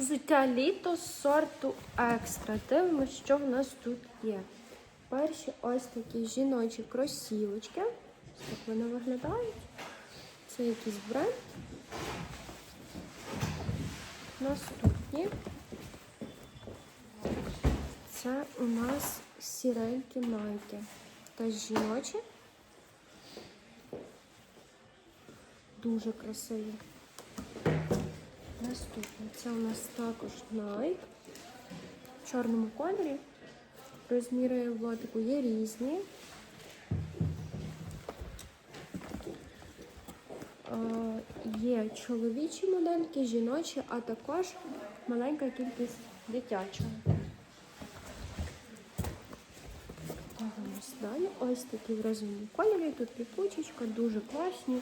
Взуття літо сорту екстра. Дивимося, що в нас тут є. Перші ось такі жіночі кросівочки. Ось так вони виглядають. Це якийсь бренд. Наступні. Це у нас сіренькі найки. Теж жіночі. Дуже красиві. Наступне. Це у нас також Nike в чорному кольорі. Розміри в лотику є різні. Е, Є чоловічі модельки, жіночі, а також маленька кількість дитячого. Далі. Ось такі в розовому кольорі. Тут ліпучечка, дуже класні.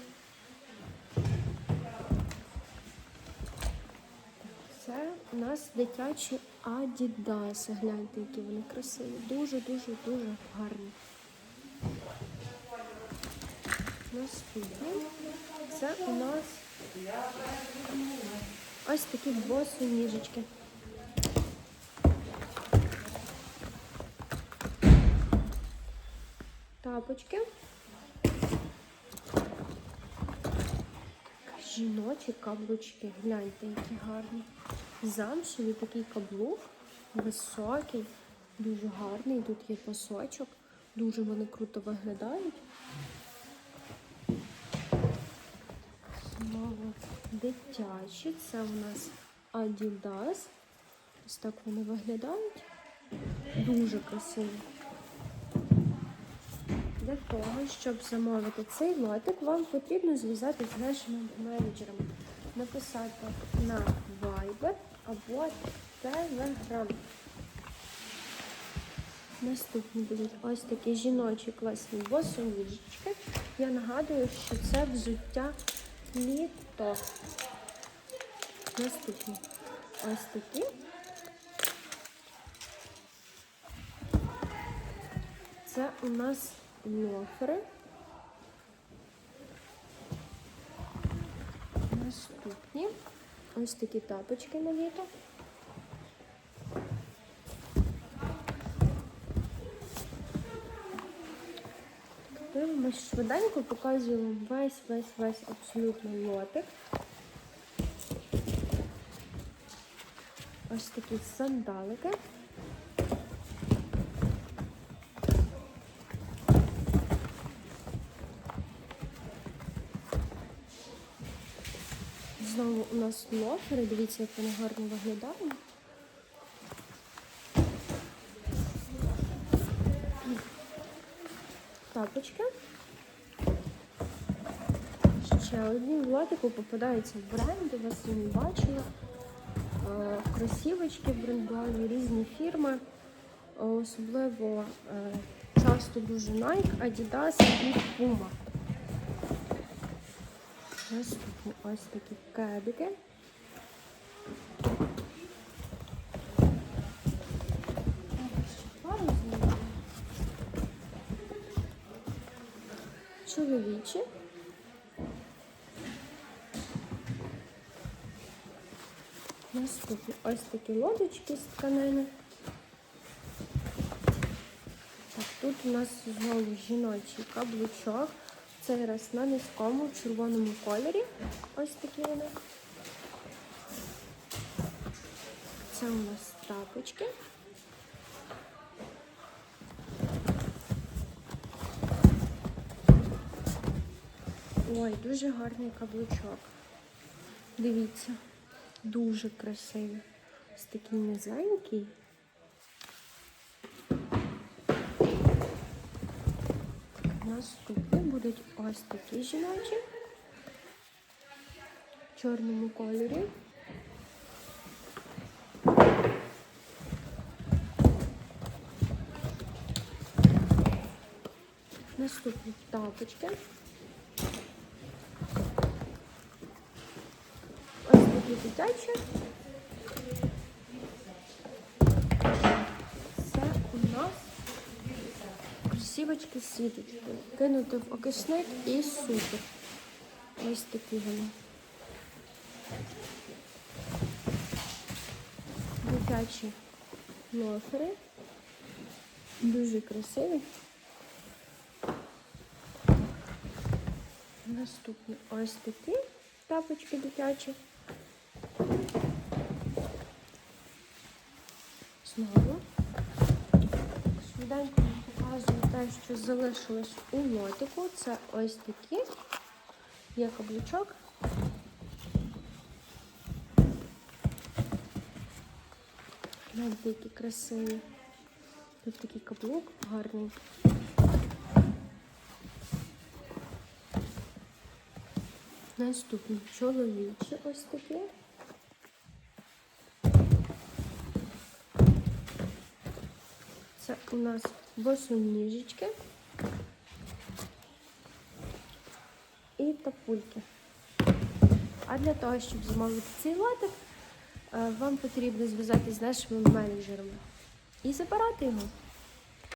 У нас дитячі Адідаси. Гляньте, які вони красиві. Дуже-дуже дуже гарні. Наступні. Це у нас ось такі босоніжечки. Тапочки. Жіночі каблучки. Гляньте, які гарні. Замшевий такий каблук, високий, дуже гарний. Тут є пасочок, дуже вони круто виглядають. Знову дитячі. Це у нас Adidas. Ось так вони виглядають. Дуже красиві. Для того, щоб замовити цей лотик, вам потрібно зв'язатися з нашими менеджерами, написати на Viber або Telegram. Наступні будуть ось такі жіночі класні босоніжечки. Я нагадую, що це взуття літо. Наступні ось такі. Це у нас лофери. Наступні. Ось такі тапочки на літо. Ми швиденько, показуємо весь, весь, весь абсолютно лотик. Ось такі сандалики. Знову у нас лофери, дивіться, як вони гарно виглядають. Тапочки. Ще одні лотику попадаються бренди, вас я не бачила. Е, Кросівочки брендові, різні фірми. Особливо е, часто дуже Nike, Adidas і Puma. Наступні ось такі кебіки. Чоловічі. Наступні ось такі лодочки з тканини. Так, тут у нас знову жіночий каблучок. Цей раз на низькому червоному кольорі. Ось такі вони. Це у нас тапочки. Ой, дуже гарний каблучок. Дивіться, дуже красивий. Ось такий низенький. Наступні будуть ось такі жіночі в чорному кольорі. Наступні тапочки. Ось такі дитячі. Це у нас кросівочки з. Кинути в окисник і супер. Ось такі вони. дитячі лофери. Дуже красиві. Наступні ось такі тапочки дитячі. Знову. Швиденько показую те, що залишилось у лотику. Це ось такі. Є каблучок. Гляньте, які красиві. Тут такий каблук гарний. Наступні чоловічі ось такі. Це у нас босоніжечки і тапульки. А для того, щоб замовити цей лотик, е, вам потрібно зв'язатися з нашими менеджерами і забирати його.